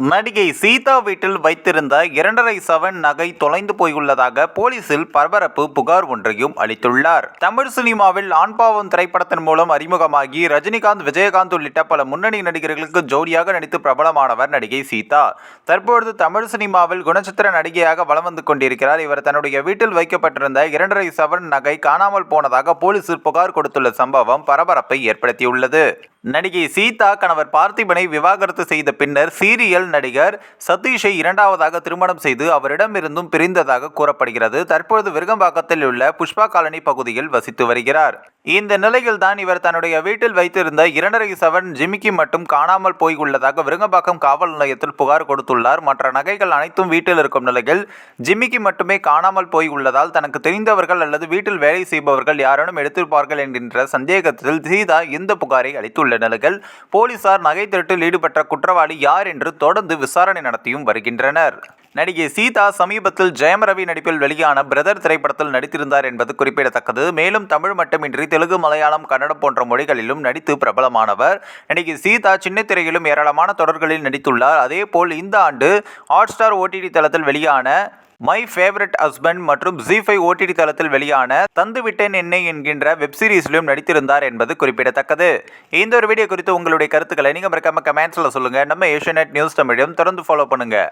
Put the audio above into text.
நடிகை சீதா வீட்டில் வைத்திருந்த இரண்டரை சவன் நகை தொலைந்து போயுள்ளதாக போலீசில் பரபரப்பு புகார் ஒன்றையும் அளித்துள்ளார். தமிழ் சினிமாவில் ஆண்பாவம் திரைப்படத்தின் மூலம் அறிமுகமாகி ரஜினிகாந்த் விஜயகாந்த் உள்ளிட்ட பல முன்னணி நடிகர்களுக்கு ஜோடியாக நடித்து பிரபலமானவர் நடிகை சீதா. தற்பொழுது தமிழ் சினிமாவில் குணச்சித்திர நடிகையாக வலம் வந்து கொண்டிருக்கிறார். இவர் தன்னுடைய வீட்டில் வைக்கப்பட்டிருந்த இரண்டரை சவன் நகை காணாமல் போனதாக போலீசில் புகார் கொடுத்துள்ள சம்பவம் பரபரப்பை ஏற்படுத்தியுள்ளது. நடிகை சீதா கணவர் பார்த்திபனை விவாகரத்து செய்த பின்னர் சீரியல் நடிகர் சதீஷை இரண்டாவதாக திருமணம் செய்து அவரிடமிருந்தும் பிரிந்ததாக கூறப்படுகிறது. தற்பொழுது விருகம்பாக்கத்தில் உள்ள புஷ்பா காலனி பகுதியில் வசித்து வருகிறார். இந்த நிலையில் தான் இவர் தன்னுடைய வீட்டில் வைத்திருந்த இரண்டரை சவன் ஜிமிக்கி மட்டும் காணாமல் போய் உள்ளதாக விருங்கம்பாக்கம் காவல் நிலையத்தில் புகார் கொடுத்துள்ளார். மற்ற நகைகள் அனைத்தும் வீட்டில் இருக்கும் நிலையில் ஜிமிக்கி மட்டுமே காணாமல் போய் உள்ளதால் தனக்கு தெரிந்தவர்கள் அல்லது வீட்டில் வேலை செய்பவர்கள் யாரேனும் எடுத்திருப்பார்கள் என்கின்ற சந்தேகத்தில் சீதா இந்த புகாரை அளித்துள்ளார் அளித்துள்ள நிலையில் போலீசார் நகை திருட்டில் ஈடுபட்ட குற்றவாளி யார் என்று தொடர்ந்து விசாரணை நடத்தியும் வருகின்றனர். நடிகை சீதா சமீபத்தில் ஜெயம் ரவி நடிப்பில் வெளியான பிரதர் திரைப்படத்தில் நடித்திருந்தார் என்பது குறிப்பிடத்தக்கது. மேலும் தமிழ் மட்டுமின்றி தெலுங்கு மலையாளம் கன்னடம் போன்ற மொழிகளிலும் நடித்து பிரபலமானவர். நடிகை சீதா சின்ன திரையிலும் ஏராளமான தொடர்களில் நடித்துள்ளார். அதேபோல் இந்த ஆண்டு ஹாட் ஸ்டார் ஓடிடி தளத்தில் வெளியான மை ஃபேவரட் ஹஸ்பண்ட் மற்றும் ஜி ஃபைவ் ஓடிடி தளத்தில் வெளியான தந்து விட்டேன் என்னை என்கின்ற வெப் சீரிஸிலும் நடித்திருந்தார் என்பது குறிப்பிடத்தக்கது. இந்த ஒரு வீடியோ குறித்து உங்களுடைய கருத்துக்களை நீங்கள் மறக்காம கமெண்ட்ஸில் சொல்லுங்கள் நம்ம ஏஷியநெட் நியூஸ் தமிழையும் தொடர்ந்து ஃபாலோ பண்ணுங்கள்